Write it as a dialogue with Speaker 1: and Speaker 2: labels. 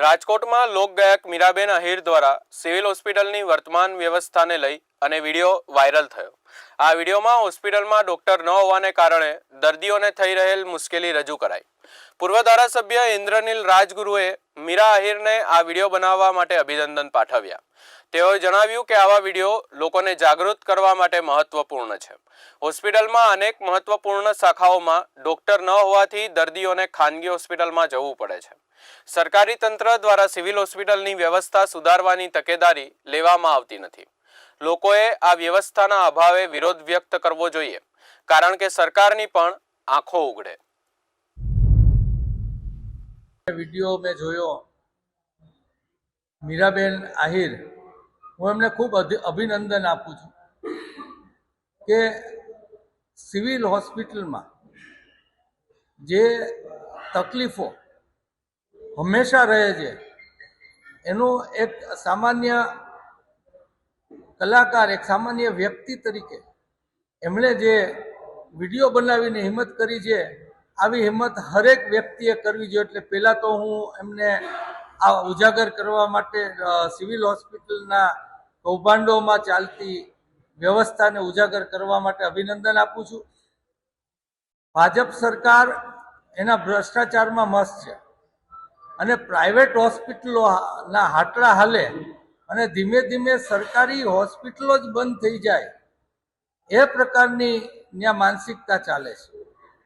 Speaker 1: રાજકોટમાં લોકગાયક મીરાબેન આહિર દ્વારા સિવિલ હોસ્પિટલની વર્તમાન વ્યવસ્થાને લઈ અને વીડિયો વાયરલ થયો. આ વિડીયોમાં હોસ્પિટલમાં ડોક્ટર ન હોવાને કારણે દર્દીઓને થઈ રહેલ મુશ્કેલી રજૂ કરાઈ. પૂર્વ ધારાસભ્ય ઇન્દ્રનીલ રાજગુરુએ મીરા આહિરને આ વીડિયો બનાવવા માટે અભિનંદન પાઠવ્યા. તેઓએ જણાવ્યું કે આવા વીડિયો લોકોને જાગૃત કરવા માટે મહત્વપૂર્ણ છે. હોસ્પિટલમાં અનેક મહત્વપૂર્ણ શાખાઓમાં ડોક્ટર ન હોવાથી દર્દીઓને ખાનગી હોસ્પિટલમાં જવું પડે છે. સરકારી તંત્ર દ્વારા સિવિલ હોસ્પિટલની વ્યવસ્થા સુધારવાની તકેદારી લેવામાં આવતી નથી. લોકોએ આ વ્યવસ્થાના અભાવે વિરોધ વ્યક્ત કરવો જોઈએ, કારણ કે સરકારની પણ આંખો ઉઘડે
Speaker 2: વીડિયો મેં જોયો. મીરાબેન આહિર, હું એમને ખૂબ અભિનંદન આપું છું કે સિવિલ હોસ્પિટલમાં જે તકલીફો હંમેશા રહે છે, એનું એક સામાન્ય કલાકાર, એક સામાન્ય વ્યક્તિ તરીકે એમણે જે વીડિયો બનાવીને હિંમત કરી છે આવી હિંમત હરેક વ્યક્તિએ કરવી જોઈએ. એટલે પહેલાં તો હું એમને આ ઉજાગર કરવા માટે સિવિલ હોસ્પિટલના કૌભાંડોમાં ચાલતી વ્યવસ્થાને ઉજાગર કરવા માટે અભિનંદન આપું છું. ભાજપ સરકાર એના ભ્રષ્ટાચારમાં મસ્ત છે. અને પ્રાઇવેટ હોસ્પિટલોના હાટડા હાલે અને ધીમે ધીમે સરકારી હોસ્પિટલો જ બંધ થઈ જાય. એ પ્રકારની ત્યાં માનસિકતા ચાલે છે.